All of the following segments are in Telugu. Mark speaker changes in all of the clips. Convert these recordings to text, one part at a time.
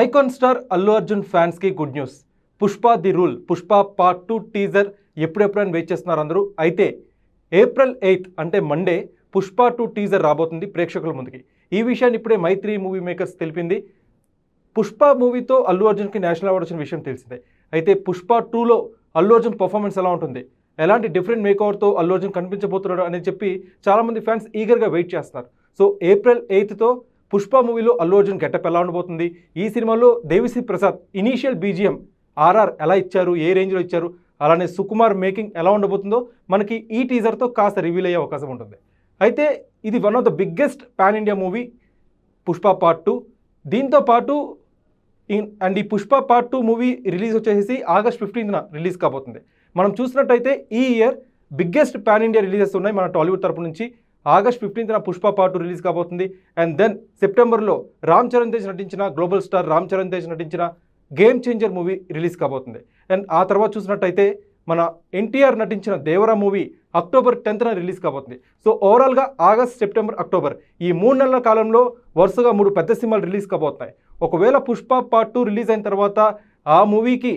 Speaker 1: ఐకాన్ స్టార్ అల్లు అర్జున్ ఫ్యాన్స్కి good news. Pushpa the rule. Pushpa part two teaser ఎప్పుడెప్పుడైనా wait చేస్తున్నారు అందరూ? అయితే ఏప్రిల్ ఎయిత్ అంటే మండే పుష్ప టూ టీజర్ రాబోతుంది ప్రేక్షకుల ముందుకి. ఈ విషయాన్ని ఇప్పుడే మైత్రి మూవీ మేకర్స్ తెలిపింది. పుష్ప మూవీతో అల్లు అర్జున్కి నేషనల్ అవార్డు వచ్చిన విషయం తెలిసిందే. అయితే పుష్ప టూలో అల్లు అర్జున్ పర్ఫార్మెన్స్ ఎలా ఉంటుంది? ఎలాంటి డిఫరెంట్ మేకవర్తో అల్లు అర్జున్ కనిపించబోతున్నాడు అని చెప్పి చాలామంది ఫ్యాన్స్ ఈగర్గా వెయిట్ చేస్తున్నారు. సో ఏప్రిల్ ఎయిత్తో పుష్ప మూవీలో అల్లు అర్జున్ గెటప్ ఎలా ఉండబోతుంది? ఈ సినిమాలో Devi Sri Prasad initial B G M R R ఎలా ఇచ్చారు? ఏ రేంజ్లో ఇచ్చారు? అలానే సుకుమార్ మేకింగ్ ఎలా ఉండబోతుందో మనకి ఈ టీజర్తో కాస్త రివీల్ అయ్యే అవకాశం ఉంటుంది. అయితే ఇది one of the biggest pan India movie Pushpa part two దీంతో పాటు అండ్ ఈ Pushpa part two movie release వచ్చేసి ఆగస్ట్ ఫిఫ్టీన్త్న రిలీజ్ కాబోతుంది. మనం చూసినట్టయితే ఈ year biggest pan India releases ఉన్నాయి మన టాలీవుడ్ తరపు నుంచి. ఆగస్ట్ ఫిఫ్టీన్త్న పుష్ప పార్ట్ రిలీజ్ కాబోతుంది. అండ్ దెన్ సెప్టెంబర్లో రామ్ చరణ్ తేజ్ నటించిన గ్లోబల్ స్టార్ రామ్ చరణ్ తేజ్ నటించిన గేమ్ చేంజర్ మూవీ రిలీజ్ కాబోతుంది. అండ్ ఆ తర్వాత చూసినట్టయితే మన ఎన్టీఆర్ నటించిన దేవరా మూవీ అక్టోబర్ టెన్త్న రిలీజ్ కాబోతుంది. సో ఓవరాల్గా ఆగస్ట్ సెప్టెంబర్ అక్టోబర్ ఈ మూడు నెలల కాలంలో వరుసగా మూడు పెద్ద సినిమాలు రిలీజ్ కాబోతున్నాయి. ఒకవేళ పుష్ప పార్ట్ టూ రిలీజ్ అయిన తర్వాత ఆ మూవీకి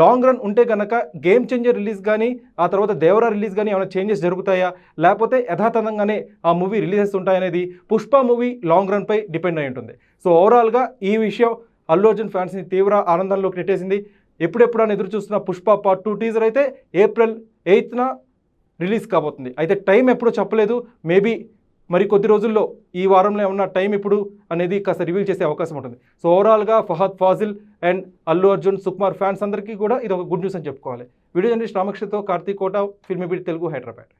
Speaker 1: లాంగ్ రన్ ఉంటే కనుక గేమ్ చేంజర్ రిలీజ్ కానీ ఆ తర్వాత దేవరా రిలీజ్ కానీ ఏమైనా చేంజెస్ జరుగుతాయా? లేకపోతే యథాతథంగానే ఆ మూవీ రిలీజెస్ ఉంటాయనేది పుష్ప మూవీ లాంగ్ రన్పై డిపెండ్ అయి ఉంటుంది. సో ఓవరాల్గా ఈ విషయం అల్లు అర్జున్ ఫ్యాన్స్ని తీవ్ర ఆనందంలోకి నెట్టేసింది. ఎప్పుడెప్పుడు అని ఎదురు చూస్తున్న పుష్ప పార్ట్ టూ టీజర్ అయితే ఏప్రిల్ ఎయిత్న రిలీజ్ కాబోతుంది. అయితే టైం ఎప్పుడో చెప్పలేదు. మేబీ మరి కొద్ది రోజుల్లో ఈ వారంలో ఏమన్నా టైం ఇప్పుడు అనేది కాస్త రివీల్ చేసే అవకాశం ఉంటుంది. సో ఓవరాల్గా ఫహద్ ఫాజిల్ అండ్ అల్లు అర్జున్ సుకుమార్ ఫ్యాన్స్ అందరికీ కూడా ఇది ఒక గుడ్ న్యూస్ అని చెప్పుకోవాలి. వీడియో జర్నలిస్ట్ రామకృష్ణతో కార్తీక్ కోట ఫిల్మీ బీట్ తెలుగు హైదరాబాద్.